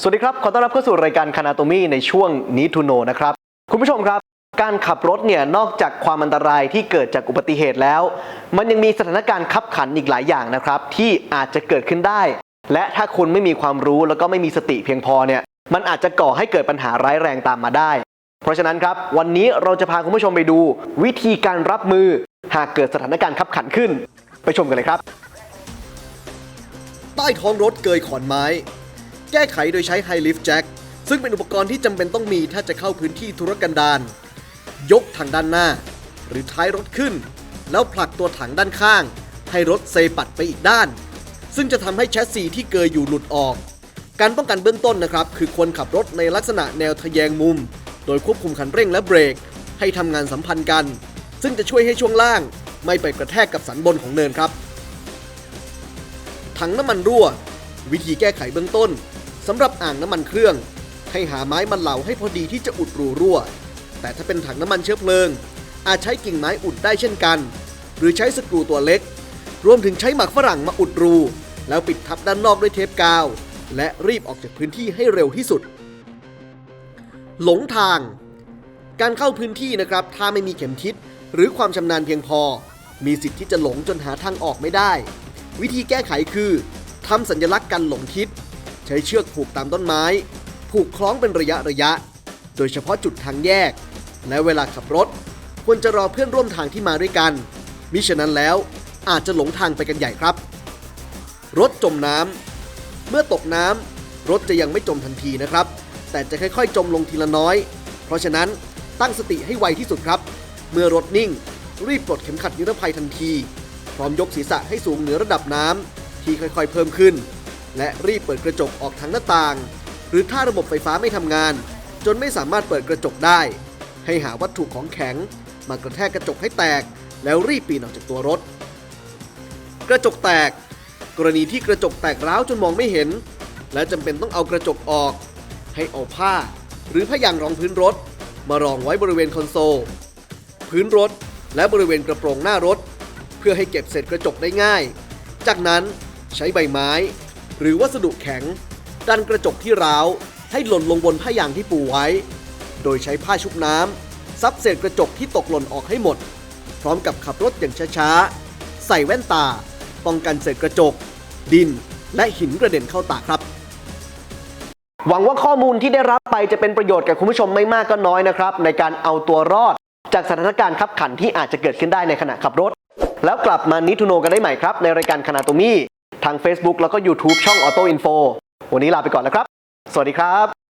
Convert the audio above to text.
สวัสดีครับ ขอต้อนรับเข้าสู่รายการคานาโตมีในช่วงนี้ทูโนนะครับ คุณผู้ชมครับ การขับรถเนี่ยนอกจากความอันตรายที่เกิดจากอุบัติเหตุแล้ว มันยังมีสถานการณ์ขับขันอีกหลายอย่างนะครับ ที่อาจจะเกิดขึ้นได้ และถ้าคุณไม่มีความรู้แล้วก็ไม่มีสติเพียงพอเนี่ยมันอาจจะก่อให้เกิดปัญหาร้ายแรงตามมาได้ เพราะฉะนั้นครับวันนี้เราจะพาคุณผู้ชมไปดู วิธีการรับมือ หากเกิดสถานการณ์ขับขันขึ้น ไปชมกันเลยครับ ใต้ท้องรถเกยขอนไม้ แก้ไขโดยใช้ไฮลิฟ t ์แจ็คซึ่งเป็นอุปกรณ์ที่จำเป็นต้องมีถ้าจะเข้าพื้นที่ธุรกันดารยกถังด้านหน้า หรือท้ายรถขึ้น แล้วผลักตัวถังด้านข้าง ให้รถเซปัดไปอีกด้าน ซึ่งจะทำให้แชสซีที่เกยอยู่หลุดออก การป้องกันเบื้องต้นนะครับ คือควรขับรถในลักษณะแนวทะแยงมุม โดยควบคุมคันเร่งและเบรก ให้ทำงานสัมพันธ์กัน ซึ่งจะช่วยให้ช่วงล่าง ไม่ไปกระแทกกับสันบนของเนินครับถังน้ำมันรั่ว วิธีแก้ไขเบื้องต้นสำหรับอ่างน้ำมันเครื่อง ให้หาไม้มันเหลาให้พอดีที่จะอุดรูรั่ว แต่ถ้าเป็นถังน้ำมันเชื้อเพลิง อาจใช้กิ่งไม้อุดได้เช่นกัน หรือใช้สกรูตัวเล็ก รวมถึงใช้หมักฝรั่งมาอุดรู แล้วปิดทับด้านนอกด้วยเทปกาว และรีบออกจากพื้นที่ให้เร็วที่สุด หลงทาง การเข้าพื้นที่นะครับถ้าไม่มีเข็มทิศ หรือความชำนาญเพียงพอ มีสิทธิ์ที่จะหลงจนหาทางออกไม่ได้ วิธีแก้ไขคือ ทำสัญลักษณ์กันหลงทิศ ใช้เชือกผูกตามต้นไม้ ผูกคล้องเป็นระยะระยะ โดยเฉพาะจุดทางแยก และเวลาขับรถ ควรจะรอเพื่อนร่วมทางที่มาด้วยกัน มิฉะนั้นแล้วอาจจะหลงทางไปกันใหญ่ครับ รถจมน้ำเมื่อตกน้ำรถจะยังไม่จมทันทีนะครับ แต่จะค่อยๆ จมลงทีละน้อย เพราะฉะนั้นตั้งสติให้ไวที่สุดครับ เมื่อรถนิ่ง รีบปลดเข็มขัดนิรภัยทันที พร้อมยกศีรษะให้สูงเหนือระดับน้ำ ที่ค่อยๆเพิ่มขึ้น และรีบเปิดกระจกออกทางหน้าต่าง หรือถ้าระบบไฟฟ้าไม่ทำงาน จนไม่สามารถเปิดกระจกได้ ให้หาวัตถุของแข็ง มากระแทกกระจกให้แตก แล้วรีบปีนออกจากตัวรถ กระจกแตก กรณีที่กระจกแตกร้าวจนมองไม่เห็น และจำเป็นต้องเอากระจกออก ให้เอาผ้า หรือผ้ายางรองพื้นรถ มารองไว้บริเวณคอนโซลพื้นรถและบริเวณกระโปรงหน้ารถ เพื่อให้เก็บเศษกระจกได้ง่าย จากนั้น ใช้ใบไม้ หรือวัสดุแข็ง ดันกระจกที่ร้าว ให้หล่นลงบนผ้ายางที่ปูไว้ โดยใช้ผ้าชุบน้ำซับเศษกระจกที่ตกหล่นออกให้หมด พร้อมกับขับรถอย่างช้าๆ ใส่แว่นตา ป้องกันเศษกระจก ดิน และหินกระเด็นเข้าตาครับหวังว่าข้อมูลที่ได้รับไปจะเป็นประโยชน์กับคุณผู้ชมไม่มากก็น้อยนะครับ ในการเอาตัวรอด จากสถานการณ์ขับขันที่อาจจะเกิดขึ้นได้ในขณะขับรถ แล้วกลับมานิทูโนกันได้ใหม่ครับ ในรายการคณาโตมี่ ทาง Facebook แล้วก็ YouTube ช่อง Auto Info วันนี้ลาไปก่อนแล้วครับ สวัสดีครับ